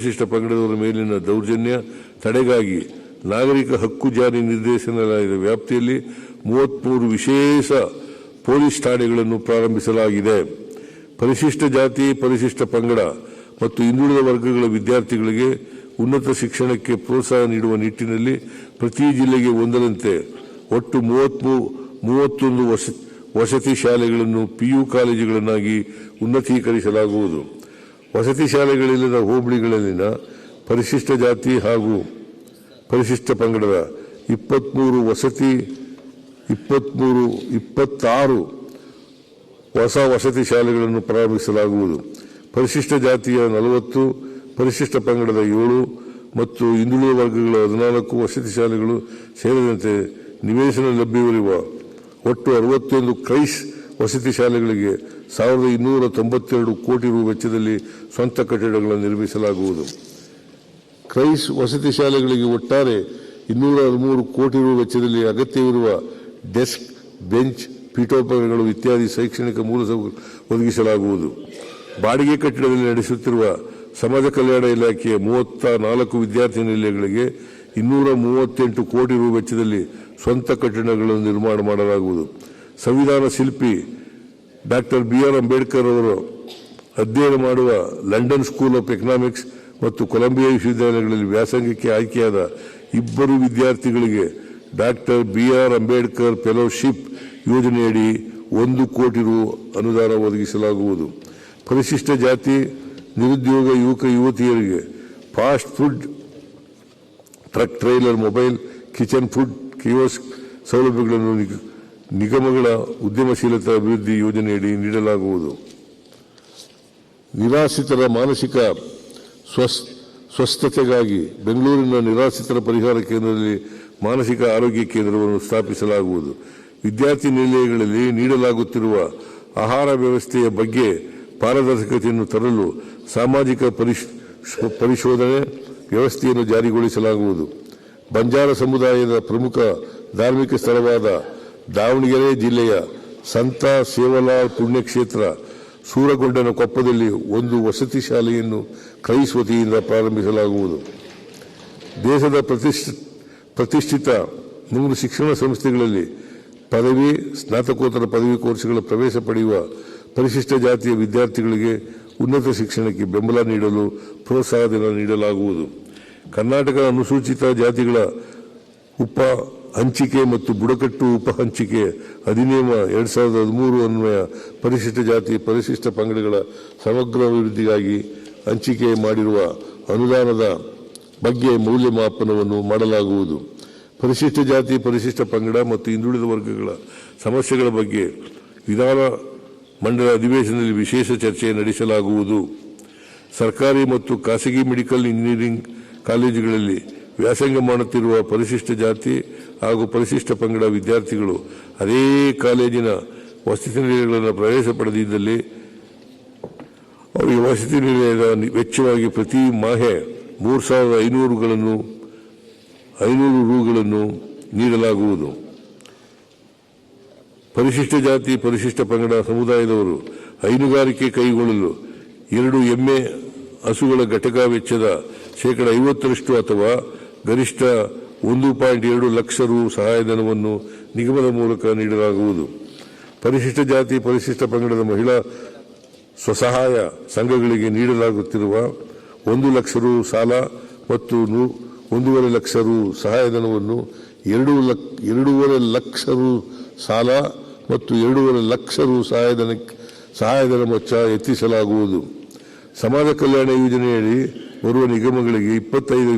ವಿಶಿಷ್ಟ ಪಂಗಡದವರ ಮೇಲಿನ ದೌರ್ಜನ್ಯ, ತಡೆಗಾಗಿ ನಾಗರಿಕ ಹಕ್ಕು ಜಾರಿ ನಿರ್ದೇಶನಾಲಯದ ವ್ಯಾಪ್ತಿಯಲ್ಲಿ ಮೂವತ್ಮೂರು ವಿಶೇಷ ಪೊಲೀಸ್ ಠಾಣೆಗಳನ್ನು ಪ್ರಾರಂಭಿಸಲಾಗಿದೆ. ಪರಿಶಿಷ್ಟ ಜಾತಿ, ಪರಿಶಿಷ್ಟ ಪಂಗಡ ಮತ್ತು ಹಿಂದುಳಿದ ವರ್ಗಗಳ ವಿದ್ಯಾರ್ಥಿಗಳಿಗೆ ಉನ್ನತ ಶಿಕ್ಷಣಕ್ಕೆ ಪ್ರೋತ್ಸಾಹ ನೀಡುವ ನಿಟ್ಟಿನಲ್ಲಿ ಪ್ರತಿ ಜಿಲ್ಲೆಗೆ ಒಂದರಂತೆ ಒಟ್ಟು ಮೂವತ್ಮೂ, ಮೂವತ್ತೊಂದು ವಸ- ವಸತಿ ಶಾಲೆಗಳನ್ನು ಪಿಯು ಕಾಲೇಜುಗಳನ್ನಾಗಿ ಉನ್ನತೀಕರಿಸಲಾಗುವುದು. ವಸತಿ ಶಾಲೆಗಳಲ್ಲಿನ ಹೋಬಳಿಗಳಲ್ಲಿನ ಪರಿಶಿಷ್ಟ ಜಾತಿ ಹಾಗೂ ಪರಿಶಿಷ್ಟ ಪಂಗಡದ ಇಪ್ಪತ್ಮೂರು ವಸತಿ ಇಪ್ಪತ್ತ್ಮೂರು ಇಪ್ಪತ್ತಾರು ಹೊಸ ವಸತಿ ಶಾಲೆಗಳನ್ನು ಪ್ರಾರಂಭಿಸಲಾಗುವುದು. ಪರಿಶಿಷ್ಟ ಜಾತಿಯ ನಲವತ್ತು, ಪರಿಶಿಷ್ಟ ಪಂಗಡದ ಏಳು ಮತ್ತು ಹಿಂದುಳಿದ ವರ್ಗಗಳ ಹದಿನಾಲ್ಕು ವಸತಿ ಶಾಲೆಗಳು ಸೇರಿದಂತೆ ನಿವೇಶನ ಲಭ್ಯವಿರುವ ಒಟ್ಟು ಅರವತ್ತೊಂದು ಕ್ರೈಸ್ ವಸತಿ ಶಾಲೆಗಳಿಗೆ ಸಾವಿರದ ಇನ್ನೂರ ತೊಂಬತ್ತೆರಡು ಕೋಟಿ ರು ವೆಚ್ಚದಲ್ಲಿ ಸ್ವಂತ ಕಟ್ಟಡಗಳನ್ನು ನಿರ್ಮಿಸಲಾಗುವುದು. ಕ್ರೈಸ್ ವಸತಿ ಶಾಲೆಗಳಿಗೆ ಒಟ್ಟಾರೆ ಇನ್ನೂರ ಹದಿಮೂರು ಕೋಟಿ ರು ವೆಚ್ಚದಲ್ಲಿ ಅಗತ್ಯವಿರುವ ಡೆಸ್ಕ್, ಬೆಂಚ್, ಪೀಠೋಪಕರಣಗಳು ಇತ್ಯಾದಿ ಶೈಕ್ಷಣಿಕ ಮೂಲಸೌಕರ್ಯ ಒದಗಿಸಲಾಗುವುದು. ಬಾಡಿಗೆ ಕಟ್ಟಡದಲ್ಲಿ ನಡೆಸುತ್ತಿರುವ ಸಮಾಜ ಕಲ್ಯಾಣ ಇಲಾಖೆಯ ಮೂವತ್ತ ನಾಲ್ಕು ವಿದ್ಯಾರ್ಥಿ ನಿಲಯಗಳಿಗೆ ಇನ್ನೂರ ಮೂವತ್ತೆಂಟು ಕೋಟಿ ರು ವೆಚ್ಚದಲ್ಲಿ ಸ್ವಂತ ಕಟ್ಟಡಗಳನ್ನು ನಿರ್ಮಾಣ ಮಾಡಲಾಗುವುದು. ಸಂವಿಧಾನ ಶಿಲ್ಪಿ ಡಾಕ್ಟರ್ ಬಿ ಆರ್ ಅಂಬೇಡ್ಕರ್ ಅವರು ಅಧ್ಯಯನ ಮಾಡುವ ಲಂಡನ್ ಸ್ಕೂಲ್ ಆಫ್ ಎಕನಾಮಿಕ್ಸ್ ಮತ್ತು ಕೊಲಂಬಿಯಾ ವಿಶ್ವವಿದ್ಯಾಲಯಗಳಲ್ಲಿ ವ್ಯಾಸಂಗಕ್ಕೆ ಆಯ್ಕೆಯಾದ ಇಬ್ಬರು ವಿದ್ಯಾರ್ಥಿಗಳಿಗೆ doctor B R Ambedkar fellowship ಯೋಜನೆಯಡಿ ಒಂದು ಕೋಟಿ ರು ಅನುದಾನ ಒದಗಿಸಲಾಗುವುದು. ಪರಿಶಿಷ್ಟ ಜಾತಿ, ನಿರುದ್ಯೋಗ ಯುವಕ ಯುವತಿಯರಿಗೆ fast food, truck trailer, mobile, kitchen food, kiosk ಸೌಲಭ್ಯಗಳನ್ನು ನಿಗಮಗಳ ಉದ್ಯಮಶೀಲತಾ ಅಭಿವೃದ್ಧಿ ಯೋಜನೆಯಡಿ ನೀಡಲಾಗುವುದು. ನಿರಾಶ್ರಿತರ ಮಾನಸಿಕ ಸ್ವಸ್- ಸ್ವಸ್ಥತೆಗಾಗಿ ಬೆಂಗಳೂರಿನ ನಿರಾಶ್ರಿತರ ಪರಿಹಾರ ಕೇಂದ್ರದಲ್ಲಿ ಮಾನಸಿಕ ಆರೋಗ್ಯ ಕೇಂದ್ರವನ್ನು ಸ್ಥಾಪಿಸಲಾಗುವುದು. ವಿದ್ಯಾರ್ಥಿ ನಿಲಯಗಳಲ್ಲಿ ನೀಡಲಾಗುತ್ತಿರುವ ಆಹಾರ ವ್ಯವಸ್ಥೆಯ ಬಗ್ಗೆ ಪಾರದರ್ಶಕತೆಯನ್ನು ತರಲು ಸಾಮಾಜಿಕ ಪರಿಶ್- ಪರಿಶೋಧನೆ ವ್ಯವಸ್ಥೆಯನ್ನು ಜಾರಿಗೊಳಿಸಲಾಗುವುದು. ಬಂಜಾರ ಸಮುದಾಯದ ಪ್ರಮುಖ ಧಾರ್ಮಿಕ ಸ್ಥಳವಾದ ದಾವಣಗೆರೆ ಜಿಲ್ಲೆಯ ಸಂತ ಸೇವಲಾಲ್ ಪುಣ್ಯಕ್ಷೇತ್ರ ಸೂರಗೊಂಡನ ಕೊಪ್ಪದಲ್ಲಿ ಒಂದು ವಸತಿ ಶಾಲೆಯನ್ನು ಕ್ರೈಸ್ ವತಿಯಿಂದ ಪ್ರಾರಂಭಿಸಲಾಗುವುದು. ದೇಶದ ಪ್ರತಿಷ್ಠ, ಪ್ರತಿಷ್ಠಿತ ಮೂರು ಶಿಕ್ಷಣ ಸಂಸ್ಥೆಗಳಲ್ಲಿ ಪದವಿ, ಸ್ನಾತಕೋತ್ತರ ಪದವಿ ಕೋರ್ಸ್ಗಳ ಪ್ರವೇಶ ಪಡೆಯುವ ಪರಿಶಿಷ್ಟ ಜಾತಿಯ ವಿದ್ಯಾರ್ಥಿಗಳಿಗೆ ಉನ್ನತ ಶಿಕ್ಷಣಕ್ಕೆ ಬೆಂಬಲ ನೀಡಲು ಪ್ರೋತ್ಸಾಹಧನ ನೀಡಲಾಗುವುದು. ಕರ್ನಾಟಕ ಅನುಸೂಚಿತ ಜಾತಿಗಳ ಉಪ ಹಂಚಿಕೆ ಮತ್ತು ಬುಡಕಟ್ಟು ಉಪ ಹಂಚಿಕೆ ಅಧಿನಿಯಮ ಎರಡ್ ಸಾವಿರದ ಹದಿಮೂರು ಅನ್ವಯ ಪರಿಶಿಷ್ಟ ಜಾತಿ ಪರಿಶಿಷ್ಟ ಪಂಗಡಗಳ ಸಮಗ್ರ ಅಭಿವೃದ್ಧಿಗಾಗಿ ಹಂಚಿಕೆ ಮಾಡಿರುವ ಅನುದಾನದ ಬಗ್ಗೆ ಮೌಲ್ಯಮಾಪನವನ್ನು ಮಾಡಲಾಗುವುದು. ಪರಿಶಿಷ್ಟ ಜಾತಿ ಪರಿಶಿಷ್ಟ ಪಂಗಡ ಮತ್ತು ಹಿಂದುಳಿದ ವರ್ಗಗಳ ಸಮಸ್ಯೆಗಳ ಬಗ್ಗೆ ವಿಧಾನ ಮಂಡಲ ಅಧಿವೇಶನದಲ್ಲಿ ವಿಶೇಷ ಚರ್ಚೆ ನಡೆಸಲಾಗುವುದು. ಸರ್ಕಾರಿ ಮತ್ತು ಖಾಸಗಿ ಮೆಡಿಕಲ್ ಇಂಜಿನಿಯರಿಂಗ್ ಕಾಲೇಜುಗಳಲ್ಲಿ ವ್ಯಾಸಂಗ ಮಾಡುತ್ತಿರುವ ಪರಿಶಿಷ್ಟ ಜಾತಿ ಹಾಗೂ ಪರಿಶಿಷ್ಟ ಪಂಗಡ ವಿದ್ಯಾರ್ಥಿಗಳು ಅದೇ ಕಾಲೇಜಿನ ವಸತಿ ನಿಲಯಗಳನ್ನು ಪ್ರವೇಶ ಪಡೆದಿದ್ದಲ್ಲಿ ಅವರಿಗೆ ವಸತಿ ನಿಲಯದ ವೆಚ್ಚವಾಗಿ ಪ್ರತಿ ಮಾಹೆ ಮೂರು ಸಾವಿರದ ಐನೂರುಗಳನ್ನು, ಐನೂರು ರೂಗಳನ್ನು ನೀಡಲಾಗುವುದು. ಪರಿಶಿಷ್ಟ ಜಾತಿ, ಪರಿಶಿಷ್ಟ ಪಂಗಡ ಸಮುದಾಯದವರು ಹೈನುಗಾರಿಕೆ ಕೈಗೊಳ್ಳಲು ಎರಡು ಎಮ್ಮೆ ಹಸುಗಳ ಘಟಕ ವೆಚ್ಚದ ಶೇಕಡ ಐವತ್ತರಷ್ಟು ಅಥವಾ ಗರಿಷ್ಠ ಒಂದು ಪಾಯಿಂಟ್ ಎರಡು ಲಕ್ಷ ರು ಸಹಾಯಧನವನ್ನು ನಿಗಮದ ಮೂಲಕ ನೀಡಲಾಗುವುದು. ಪರಿಶಿಷ್ಟ ಜಾತಿ ಪರಿಶಿಷ್ಟ ಪಂಗಡದ ಮಹಿಳಾ ಸ್ವಸಹಾಯ ಸಂಘಗಳಿಗೆ ನೀಡಲಾಗುತ್ತಿರುವ ಒಂದು ಲಕ್ಷ ರು ಸಾಲ ಮತ್ತು ಒಂದೂವರೆ ಲಕ್ಷ ರು ಸಹಾಯಧನವನ್ನು ಎರಡು ಲಕ್ ಎರಡೂವರೆ ಲಕ್ಷ ರು ಸಾಲ ಮತ್ತು ಎರಡೂವರೆ ಲಕ್ಷ ರು ಸಹಾಯಧನ ಸಹಾಯಧನ ಮೊತ್ತ ಎತ್ತಿಸಲಾಗುವುದು. ಸಮಾಜ ಕಲ್ಯಾಣ ಯೋಜನೆಯಡಿ ಬರುವ ನಿಗಮಗಳಿಗೆ ಇಪ್ಪತ್ತೈದು